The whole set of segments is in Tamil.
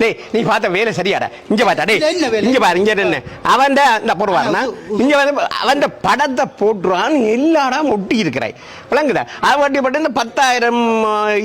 டேய் நீ பார்த்த வேலை சரியாடா. இங்க பாத்தா டேய்? இங்க பாரு இங்க என்ன அவன் இந்த போடுவாருனா இங்க வந்து அவன் படத்தை போட்டுருவான். எல்லாடாம் ஒட்டி இருக்கிறாய். விளங்குதா? அவன் வட்டி பட்டு இந்த பத்தாயிரம்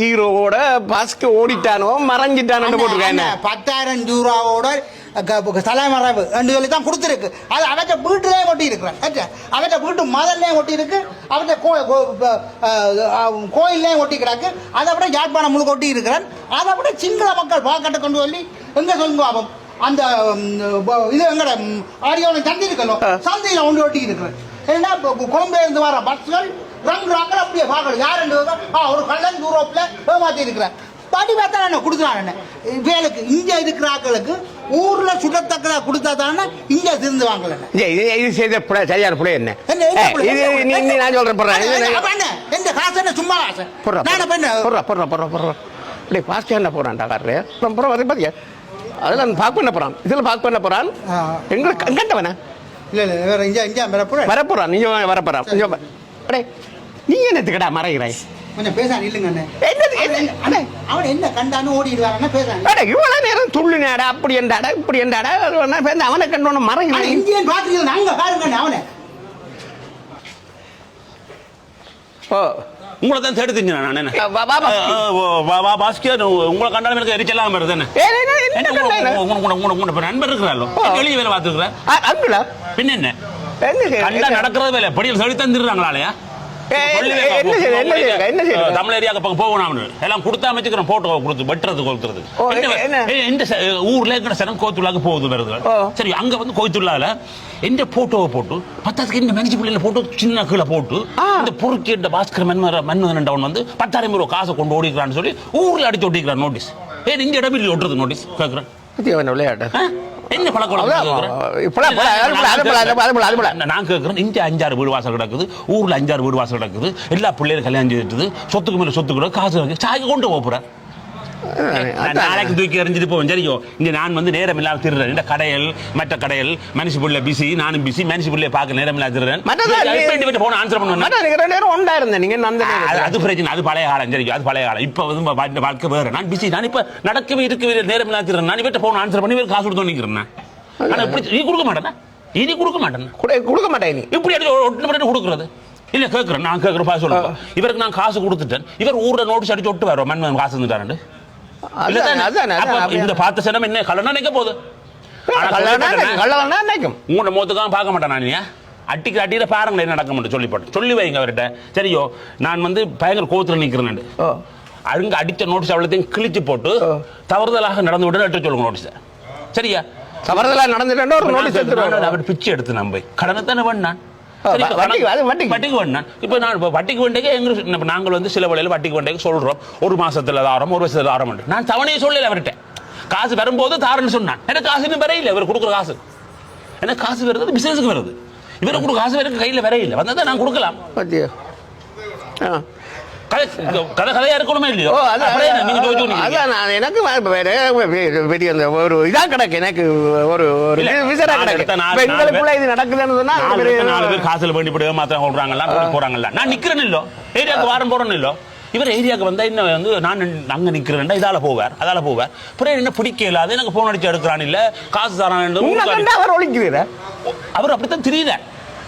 ஹீரோவோட பாஸ்க்கு ஓடிட்டானோ மறைஞ்சிட்டானோ அண்ணா, பத்தாயிரம் ரூபாவோட தலைமறைவு என்று சொல்லி தான் கொடுத்துருக்கு. அது அவற்றை வீட்டிலே கொட்டி இருக்கிறேன் அவற்றை வீட்டு மதல்லையும் கொட்டி இருக்கு அவற்றை கோயில்லையும் கொட்டி கிடக்கு அதை விட யாழ்ப்பாணம் முழுக்க கொட்டி இருக்கிறேன் அதை விட சிங்கள மக்கள் பாக்கெட்டை கொண்டு சொல்லி எங்க சொல்லுங்க அவன் அந்த இது எங்கட ஆடியோல தந்தி இருக்கணும் சந்தையில ஒன்று ஒட்டி இருக்கிறேன் ஏன்னா கொழும்புல இருந்து வர பஸ்கள் ராக்கள் அப்படியே பார்க்கணும் யார் ரெண்டு பேரும்? ஆ, ஒரு கள்ளன் யூரோப்ல ஏமாத்தி இருக்கிறேன் படி பார்த்தா என்ன கொடுக்குறான் என்ன? வேலைக்கு இங்க இருக்கிற ஆட்களுக்கு ஊர்ல சுடத்தக்கதா கொடுத்தா தானே இங்க திருந்து வாங்கல இது இது செய்த சரியான புள்ள என்ன? இது நீ நான் சொல்றேன் போடுறேன்? எந்த காசு என்ன? சும்மா காசு. போடுறா நான் அப்ப என்ன போடுறா போடுறா போடுறா போடுறா. டேய் பாஸ்ட் என்ன போறான்டா காரரு அப்புறம் போற வரை பாத்தியா? அதெல்லாம் பார்க் பண்ண போறான்? இதுல பார்க் பண்ண போறான். எங்களுக்கு எங்கட்டவன இல்ல இல்ல வேற இங்க இங்க வேற புற வரப்போறான் நீ வரப்போறான். நீ என்னத்துக்கடா மறைகிறாய் கொஞ்சம் பேச இல்லைங்க அண்ணே. என்னது அவன் என்ன என்ன- அண்ணே, அவன் என்ன கண்டான்னு ஓடிடுவாரண்ணே பேச அட இவ்வளவு நேரம் துள்ளுனாடா அப்படி என்றாடா இப்படி என்றாடா பேருந்து அவனை கண்டோன்னு மறைகிறாய் இந்தியன் பாத்துருக்கீங்க நாங்க பாருங்க அவனை. ஓ உங்களை தான் தேடி தெரிஞ்சு நான் என்ன வா, வா, வா. வா வா பாஸ்கர் உங்களை கண்டாலும் எனக்கு எரிச்சலாம் வருது என்ன ஏய், ஏய், ஏய், என்ன என்ன கண்டாயில? உங்க- உங்க- உங்க- உங்க- உங்க நண்பர் இருக்கிறாரோ. வெளியே வேலை பார்த்துருக்குறேன் பின்ன என்ன? நடக்கிறது வேலை படியில் சொல்லி தந்துடுறாங்களாலையா சரி அங்க வந்து கோத்துள்ளால எந்த போட்டோவை போட்டு பத்தாத்துக்கு இந்த மனுஷி பிள்ளைல போட்டு சின்ன கீழே போட்டு. இந்த பொறுக்கி இந்த பாஸ்கர் மன்மர மன்மதன் அவன் வந்து பத்தாயிரம் ரூபாய் காசை கொண்டு ஓடிக்கிறான்னு சொல்லி ஊர்ல அடிச்சு ஒட்டிக்கிறான் நோட்டீஸ் ஏன் இந்த இடம் இல்லையா ஒட்டுறது நோட்டீஸ் கேட்கிறேன் விளையாட்டு? என்ன அது போல. நான் கேட்கிறேன் இங்க அஞ்சாறு வீடு வாசல் கிடக்குது ஊர்ல அஞ்சாறு வீடு வாசல் கிடக்குது எல்லா பிள்ளைகளும் கல்யாணம் செய்துட்டு சொத்துக்கு மேல சொத்து கூட காசு சாய்க்கு கொண்டு போக போறேன் நான் நாளைக்கு தூக்கி எறிஞ்சிட்டு போவேன். சரியோ இங்க நான் வந்து நேரம் இல்லாம திருறேன் இந்த கடைகள் மற்ற கடைகள் மனுஷி பிள்ளை பிஸி நானும் பிஸி மனுஷி பிள்ளை பார்க்க நேரம் இல்லாம திருறேன் போன ஆன்சர் பண்ணுவேன். மற்ற நீங்க ரெண்டு பேரும் ஒண்டா இருந்த நீங்க அது பிரச்சனை அது பழைய காலம். சரி அது பழைய காலம். இப்ப வந்து வாழ்க்கை வேற. நான் பிஸி நான் இப்ப நடக்கவே இருக்கவே நேரம் இல்லாத நான் இவட்ட போன ஆன்சர் பண்ணி காசு கொடுத்து நிக்கிறேன் நான். ஆனா இப்படி நீ கொடுக்க மாட்டேனா இனி கொடுக்க மாட்டேன் குடு- கொடுக்க மாட்டேன் நீ. இப்படி ஒட்டு மட்டும் கொடுக்குறது? இல்ல கேட்கறேன் நான் கேட்கறேன் பாஸ் சொல்லுங்க. இவருக்கு நான் காசு கொடுத்துட்டேன். இவர் ஊர்ல நோட்டீஸ் அடிச்சு ஒட்டு வரோம் மண் காசு அதான். இந்த பார்த்த சனம் என்ன? கல்லணா நிக்க போகுது. நினைக்கும் உங்களோட முகத்துக்காக பார்க்க மாட்டேன் நான் ஏன் அட்டிக்கு அட்டியில பாருங்களேன் என்ன நடக்க மாட்டேன் சொல்லி போட்டு. சொல்லி வைங்க அவர்கிட்ட. சரியோ நான் வந்து பயங்கர கோத்துல நிக்கிறேன் ஓ. அருங்க அடிச்ச நோட்டீஸ் அவ்வளோத்தையும் கிழிச்சு போட்டு. தவறுதலாக நடந்து விட எடுத்து சொல்லுங்க நோட்டீஸ் சரியா? தவறுதலா நடந்துட்டா ஒரு நோட்டீஸ் எடுத்துருவாங்க அவர் பிச்சை எடுத்து நம்பை கடனை தானே வ- வட்டிக்கு, வேண்டாம் இப்போ நான் இப்போ வட்டிக்கு வேண்டிய எங்க இப்ப நாங்கள் வந்து சில வேளையில வட்டிக்கு வேண்டிய சொல்றோம். ஒரு மாசத்துல தாரம் ஒரு வருஷத்துல தாரம் நான் தவணையை சொல்லல அவர்கிட்ட. காசு வரும்போது தாரன்னு சொன்னான். எனக்கு காசு இன்னும் வரையில இவர் கொடுக்குற காசு. எனக்கு காசு வருது பிசினஸுக்கு வருது. இவருக்கு கொடுக்குற காசு இவருக்கு கையில வரையில. வந்தா நான் கொடுக்கலாம். பத்தியா? ஆ. கதை கதை கதையா இருக்கணுமே இல்லையோ? அதான் எனக்கு பெரிய அந்த ஒரு இதா கிடக்கு. எனக்கு ஒரு ஒரு விசரா கிடக்கு. எங்களுக்குள்ள இது நடக்குதுன்னு சொன்னா நாலு பேர் காசுல வேண்டி போட்டு மாத்திரம் சொல்றாங்கல்ல போறாங்கல்ல. நான் நிக்கிறேன் இல்லோ ஏரியாவுக்கு வாரம் போறேன்னு இல்லோ இவர் ஏரியாவுக்கு வந்தா என்ன வந்து நான் அங்க நிக்கிறேன்டா இதால போவார் அதால போவார். அப்புறம் என்ன பிடிக்கல அது எனக்கு போன் அடிச்சு எடுக்கிறான் இல்ல காசு தரான் அவர் ஒழிக்கிறீர? அவர் அப்படித்தான் தெரியுத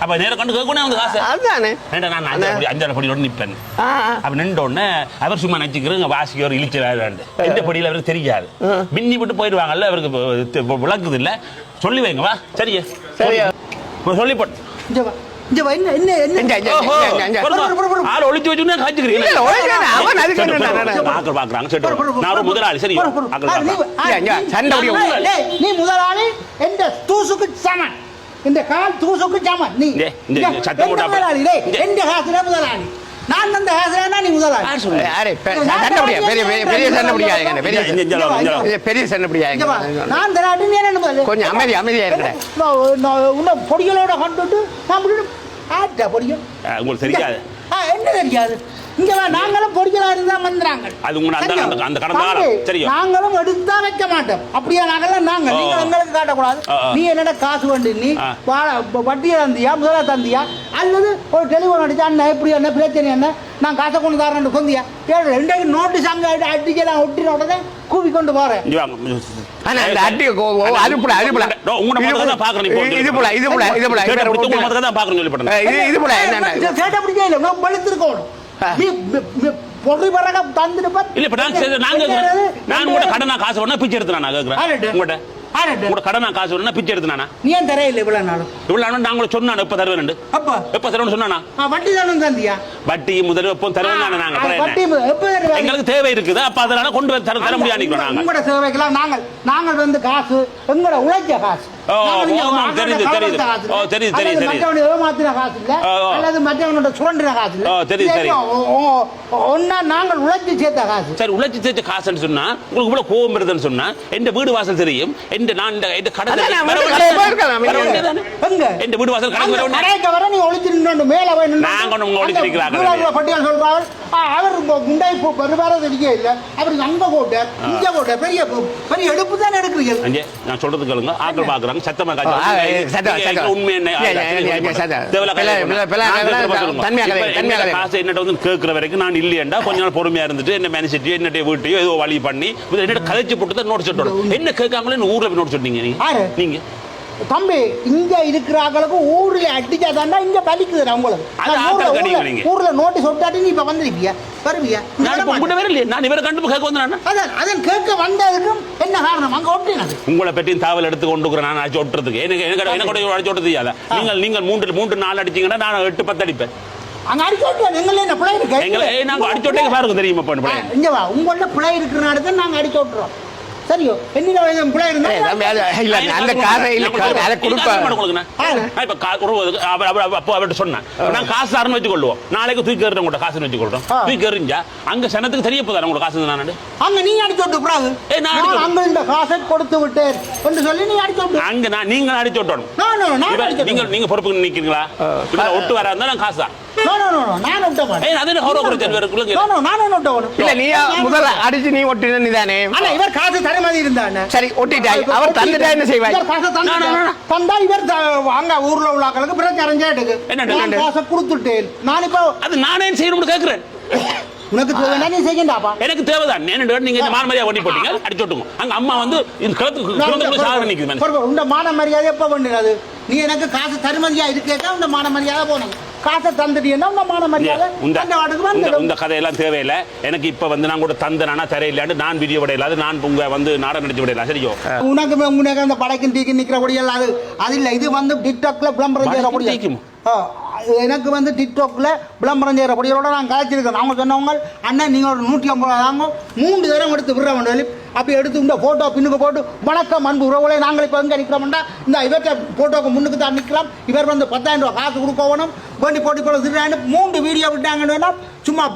அப்ப நேரம் கண்டு கேட்கணும் அந்த காசு. அதுதானே ஏன்டா நான் அஞ்சாறு படி அஞ்சாறு படியோட நிப்பேன். அப்ப நின்ற உடனே அவர் சும்மா நச்சுக்கிறேன் வாசிக்க ஒரு இழிச்சு வேறாண்டு எந்த படியில அவருக்கு தெரியாது. மின்னி விட்டு போயிடுவாங்கல்ல அவருக்கு விளக்குது இல்ல. சொல்லி வைங்க வா. சரியா. சரியா. சொல்லி போட்டு முதலாளி, சரி, நீ முதலாளி எந்த தூசுக்கு சமன்? இந்த கால் தூசுக்கு சமன் நீ சத்தம் போட்டா முதலாளி? டேய். எந்த காசுல முதலாளி? நான் தந்த காசுல நீ முதலாளி? யார் சொன்னது? அரே, சண்டை முடியாது பெரிய பெரிய பெரிய சண்டை முடியாதுங்க பெரிய. இது பெரிய சண்டை நான் தராட்டி நீ என்ன கொஞ்சம் அமைதி அமைதியா நான் உன்னை பொடிகளோட கொண்டுட்டு நான் ஆட்டா பொடியும். உங்களுக்கு தெரியாது. என்ன தெரியாது. இங்க நாங்களும் பொடிகளா இருந்தா வந்துறாங்க அது உங்க அந்த- அந்த- கடந்த காலம். நாங்களும் எடுத்தா வைக்க மாட்டோம். அப்படியே நாங்கெல்லாம் நாங்க. நீங்க எங்களுக்கு காட்டக்கூடாது. நீ என்னடா காசு வேண்டு நீ வட்டியை தந்தியா முதலா தந்தியா? அல்லது ஒரு டெலிஃபோன் அடிச்சா அண்ணா எப்படி என்ன பிரச்சனை என்ன? நான் காசை கொண்டு தரேன் சொந்தியா ஏழு ரெண்டைக்கு நோட்டீஸ் அங்க அடிக்கலாம் ஒட்டின உடனே கூவி கொண்டு போறேன் பொருள் பரக தந்துட்டு இல்ல இப்ப நான் நான் உங்களோட கடனா காசு வேணா பிச்சை எடுத்து நான் கேட்கிறேன் ஆரட்டு. உங்களோட கடனா காசு வேணா பிச்சை எடுத்து நானா? நீ ஏன் தரையில்லை இவ்வளவு நாளும்? இவ்வளவு நாளும் நான் உங்களை சொன்னான் எப்ப தருவேன் அப்பா. எப்ப தருவேன் சொன்னானா? வட்டி தானே தந்தியா? வட்டி முதல் எப்போ தருவேன் நாங்க? எப்ப தருவாங்க? எங்களுக்கு தேவை இருக்குது அப்ப அதனால கொண்டு வந்து தர தர முடியாது நாங்க. உங்களோட சேவைக்கெல்லாம் நாங்கள் நாங்கள் வந்து காசு எங்களோட உழைச்ச காசு. தெரியுது, காசு தெரியுது. இல்ல. ஓ, தெரியுது, அல்லது தெரியுது, தெரியுது. மற்றவனை ஏமாத்தின காசு இல்ல ஓ, ஓ. அல்லது மற்றவனோட சுரண்டின காசு இல்ல ஓ, தெரியுது, இது தெரியுது. ஓ, ஓ, ஓ, ஒண்ணா நாங்கள் உழைச்சு சேர்த்த காசு சரி உழைச்சி தேய்ச்ச காசுன்னு சொன்னா உங்களுக்கு இவ்வளவு கோபம் வருதுன்னு சொன்னா எந்த வீடு வாசல் தெரியும் எந்த நான் இந்த கடை எந்த வீடு வாசல் கடை வர வேண்டியது கடைக்கு வர நீ ஒளிச்சு நின்று மேல போய் நாங்க உங்க நிக்கிறாங்க. கீழாக்குள்ள பட்டியல் சொல்றாரு அவர் முண்டை பெருமாற தெரிய இல்ல அவருக்கு அங்க போட்டார் இங்க போட்டார் பெரிய பெரிய எடுப்பு தானே எடுக்கிறீங்க நான் சொல்றது கேளுங்க ஆட்கள் பாக்குறாங்க சத்தம். உண்மை என்ன. காசு என்னட்ட வந்து கேட்கிற வரைக்கும் நான் இல்லையண்டா கொஞ்ச நாள் பொறுமையா இருந்துட்டு என்ன மேனேஜ்ட்டியோ என்னுடைய வீட்டையோ ஏதோ வழி பண்ணி என்னட்ட கதைச்சு போட்டு தான் நோட் என்ன கேட்காங்களே ஊர்ல போய் நோட்? நீங்க நீங்க. தம்பி இங்க இருக்கிற ஆக்களுக்கு ஊர்ல அடிச்சா தாண்டா இங்க நான் ஆட்கள் ஊர்ல- நோட்டீஸ் ஒட்டாட்டி நீ இப்ப வந்திருப்பியா? வருவியா? நான் இவரை கண்டு கேட்க வந்தேன் அதான் அதான் கேட்க வந்ததுக்கும் என்ன காரணம்? அங்க ஒட்டினது. உங்களை பற்றியும் தாவல் எடுத்து கொண்டு நான் அடிச்சு ஒட்டுறதுக்கு. எனக்கு எனக்கு எனக்கு அடிச்சு ஒட்டுறது நீங்கள் நீங்கள் மூன்று மூன்று நாலு அடிச்சீங்கன்னா நான் எட்டு பத்து அடிப்பேன். அங்க அடிச்சு ஒட்டுவோம் எங்கள என்ன பிள்ளை இருக்கு? எங்களை நாங்க அடிச்சு ஒட்டே பாருங்க தெரியுமா பண்ண இங்க வா. உங்கள்ட்ட பிள்ளை இருக்கிற நாடு நாங்க அடிச்சு விட்டுறோம் சரியோ என்னில வயது பிள்ளை இருந்தா ஏய், தம்பி, அது- இல்ல, அந்த காசை இல்ல, காசை, அதை கொடுப்ப- அவர்கிட்ட சொன்னேன். நான் காசு தரேன்னு வச்சுக்கொள்வோம் நாளைக்கு தூக்கி எறிறேன் உங்கள்ட்ட காசுன்னு வச்சுக்கொள்றோம். தூக்கி எறிஞ்சா அங்க சனத்துக்கு தெரிய போதா உங்களுக்கு காசு நான் அங்க நீ அடிச்சு விட்டு கூடாது ஏய், நான் அங்க இந்த காசை கொடுத்து விட்டேன் என்று சொல்லி நீ அடிச்சு விட்டு. அங்க நான் நீங்க அடிச்சு விட்டணும். நீங்க. நீங்க பொறுப்புக்கு நிக்கிறீங்களா? ஒட்டு வரா இருந்தா நான் காசு தான்? நான் மாட்டேன். ஏய் நான் மாட்டேன். இல்ல நீ முதல்ல அடிச்சு நீ ஒட்டின இவர் காசு தர மாதிரி இருந்தானே சரி ஒட்டிட்டாய் அவர் தந்துட்டா என்ன செய்வாய்? இவர் காசை. தந்தா இவர் த- அங்க ஊர்ல உள்ள ஆட்களுக்கு. என்ன? காசை கொடுத்துட்டேன். நான் இப்போ அது நானே செய்யணும்னு கேக்குறேன். உனக்கு தேவைன்னா நீ செய்யண்டாப்பா. எனக்கு தேவைதான். என்ன நீங்க இந்த மார்மரியா ஒட்டி போட்டீங்க? அடிச்சு விட்டுங்க அங்க அம்மா வந்து இந்த கிழக்கு குழந்தை சாதனை நிக்குது மனுஷன். பொறுப்பு, உண்ட மான மரியாதை எப்ப பண்ணினது நீ எனக்கு காசு தருமதியா இருக்கேக்கா உண்ட மான மரியாதை போனது. காசை தந்துட்டீங்கன்னா உண்ட மான மரியாதை இந்த கதையெல்லாம் தேவையில்லை. எனக்கு இப்ப வந்து நான் கூட தந்தனா தரையில்லாண்டு நான் வீடியோ விடையில நான் உங்க வந்து நாடகம் நடிச்சு விடையில சரியோ? உனக்கு உனக்கு அந்த படைக்கும் டீக்கு நிக்கிற பொடியெல்லாம் அது அது இல்ல. இது வந்து டிக்டாக்ல விளம்பரம்? ஆ, எனக்கு வந்து டிக்டாக்ல விளம்பரம் செய்யற பொடியோட நான் கழிச்சிருக்கேன் அவங்க சொன்னவங்க அண்ணன் நீங்க ஒரு நூற்றி ஐம்பது ரூபா தாங்க மூன்று தரம் எடுத்து விடுற வேண்டாம் அப்படி எடுத்து இந்த போட்டோ பின்னுக்கு போட்டு வணக்கம் அன்பு உறவுகளை நாங்கள் இப்போ எங்க நிற்கிறோம்டா இந்த இவர்கிட்ட போட்டோக்கு முன்னுக்கு தான் நிற்கலாம் இவர் வந்து பத்தாயிரம் ரூபாய் காசு கொடுக்கணும் வேண்டி போட்டி போட திருடாண்டு மூன்று வீடியோ விட்டாங்கன்னு வேணா சும்மா.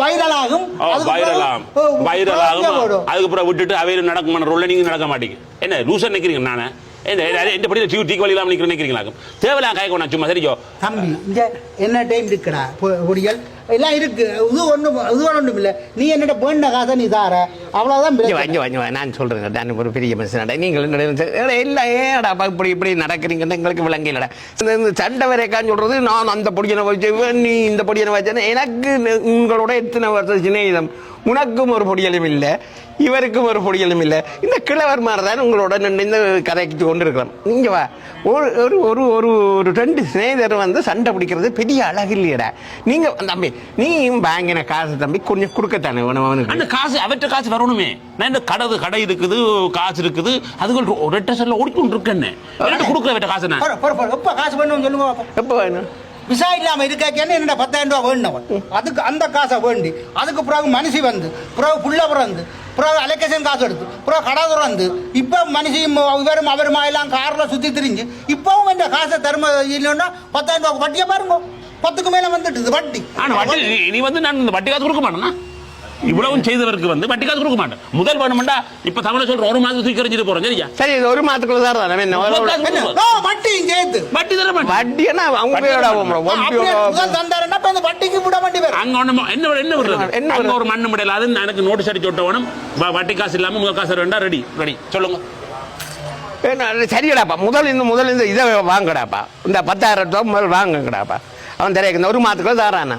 வைரலாகும் அதுக்கு வைரல் பிறகு, ஆகும். ஓ, வைரல் ஓகே ஆகும். போடும். அதுக்கப்புறம் விட்டுட்டு அவையில் நடக்குமான ரோல்ல நீங்க நடக்க மாட்டீங்க. என்ன லூசா நிக்கிறீங்க நானே? என்ன படி டீ டீ வழியிலாம் நிக்கிறேன் நிக்கிறீங்களா தேவையில்லாம் காய்க்க வேணாம் சும்மா சரியோ தம்பி இங்க என்ன டைம் இருக்குடா? பொடிகள் எல்லாம் இருக்கு. இது ஒண்ணும் இது ஒன்றும் இல்லை. நீ என்னோட வேண்ட காசை நீ தார. அவ்வளவுதான் இங்க வா, பிரச்சனை. இங்க வா, இங்க வா. நான் சொல்றேன் நான் ஒரு பெரிய மனுஷனடா நீங்கள் என்னடா, ஏடா, இப்படி இப்படி நடக்கிறீங்கன்னு எங்களுக்கு விளங்கலடா இந்த இந்த சண்டை வரைக்கான்னு சொல்றது? நான் அந்த பொடியனை வச்சு இவன் நீ இந்த பொடியனை வச்சேன்னு. எனக்கு உங்களோட எத்தனை வருஷம் சிநேகிதம்? உனக்கும் ஒரு பொடியலும் இல்லை. இவருக்கும் ஒரு பொடியலும் இல்லை. இந்த கிழவர் மாதிரி தான் உங்களோட நின்று இந்த கதைக்கு கொண்டு இருக்கிறோம் நீங்க வா. ஒரு ஒரு ஒரு ஒரு ஒரு ரெண்டு சிநேகிதர் வந்து சண்டை பிடிக்கிறது பெரிய அழகு இல்லையடா. நீங்க தம்பி நீயும் வாங்கின காசு தம்பி கொஞ்சம் கொடுக்கத்தானே அவனுக்கு? அந்த காசு அவற்ற காசு வரணுமே. நான் இந்த கடை கடை இருக்குது காசு இருக்குது அதுகள் ஒரு ரெட்ட செல்ல ஓடிக்கொண்டு இருக்கேன்னு கொடுக்குற காசு நான். எப்ப காசு வேணும் சொல்லுங்க. எப்போ வேணும்? விசா இல்லாம இருக்காக்கேன்னு என்னோட பத்தாயிரம் ரூபாய் வேணும் அதுக்கு அந்த காசை வேண்டி அதுக்கு பிறகு மனுஷி வந்து பிறகு புள்ள பிறந்து பிறகு அலோகேஷன் காசு எடுத்து பிறகு கடை திறந்து இப்போ மனுஷியும் இவரும் அவருமா எல்லாம் காரில் சுற்றி திரிஞ்சு இப்போவும் இந்த காசை தரும இல்லைன்னா பத்தாயிரம் ரூபாய் வட்டியை பாருங்க. பத்துக்கு மேலே வந்துட்டு வட்டி. ஆனா வட்டி நீ- வந்து நான் இந்த வட்டி காசு கொடுக்க மாட்டேனா? இவ்வளவும் செய்தவருக்கு வந்து வட்டி காசு கொடுக்க மாட்டேன். முதல் வேணுமெண்டா இப்ப தமிழ சொல்றேன் ஒரு மாதம் தூக்கி எறிஞ்சிட்டு போறோம் சரியா? சரி இது ஒரு மாதத்துக்குள்ள தான் தானே என்ன வட்டியும் சேர்த்து. வட்டி தர மாட்டேன். வட்டி என்ன அவங்க போயோட அப்படியே முதல் தந்தாருன்னா இப்ப இந்த வட்டிக்கு விட வேற. அங்க ஒண்ணு என்ன என்ன விடுறது? என்ன அங்க? ஒரு மண்ணு முடியல அது எனக்கு நோட்டீஸ் அடிச்சு விட்டவனும் வட்டி காசு இல்லாம முதல் காசு வேண்டாம் ரெடி ரெடி சொல்லுங்க. சரியடாப்பா முதல் இந்த முதல் இந்த இதை வாங்கடாப்பா. இந்த பத்தாயிரம் ரூபாய் முதல் வாங்கக்கடாப்பா இந்த ஒரு மாதத்துக்குள்ள தாரானா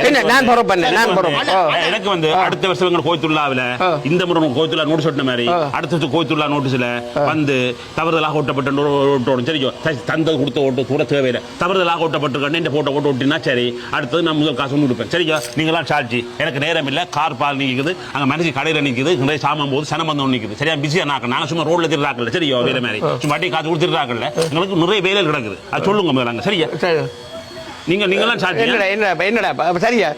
என்ன நான் பொறுப்பு பண்ணேன் நான் பொறுப்பு. எனக்கு வந்து அடுத்த வருஷம் எங்க கோயத்துள்ளாவில. இந்த முறை கோயத்துள்ளா நோட்டீஸ் ஒட்டின மாதிரி. அடுத்த வருஷம் கோயத்துள்ளா நோட்டீஸ்ல வந்து தவறுதலாக ஓட்டப்பட்ட ஓட்டணும் சரியோ த- தந்தது கொடுத்த ஓட்டு கூட தேவையில்லை. தவறுதலாக ஓட்டப்பட்டிருக்கேன் இந்த போட்டோ ஓட்டு ஓட்டினா சரி. அடுத்தது நான் முதல் காசு கொடுப்பேன். சரியா நீங்களாம் சாட்சி எனக்கு நேரம் இல்லை. கார் பால் நிற்குது அங்க மனுஷன் கடையில் நிற்குது நிறைய சாமான் போது சனம் வந்து நிற்குது சரியா? பிஸியா நாக்க. நாங்க சும்மா ரோட்ல திருறாக்கல சரியா வேலை மாதிரி. சும்மா வட்டி காசு கொடுத்துருக்காக்கல எங்களுக்கு நிறைய வேலை கிடக்குது. அது சொல்லுங்க முதல்ல சரியா சரி. நீங்க நீங்களாம் சாட்சி என்னடா என்னடா அப்ப சரியா?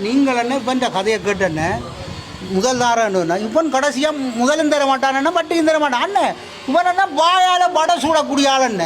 நீங்கள் என்ன இப்ப இந்த கதையை கேட்டேன்னு முதல் தாரன்னு இப்பன் கடைசியா முதலும் தர மாட்டான் வட்டியும் தர மாட்டான் அண்ணன் இவன் என்ன வாயால வடை சூடக்கூடிய ஆள் என்ன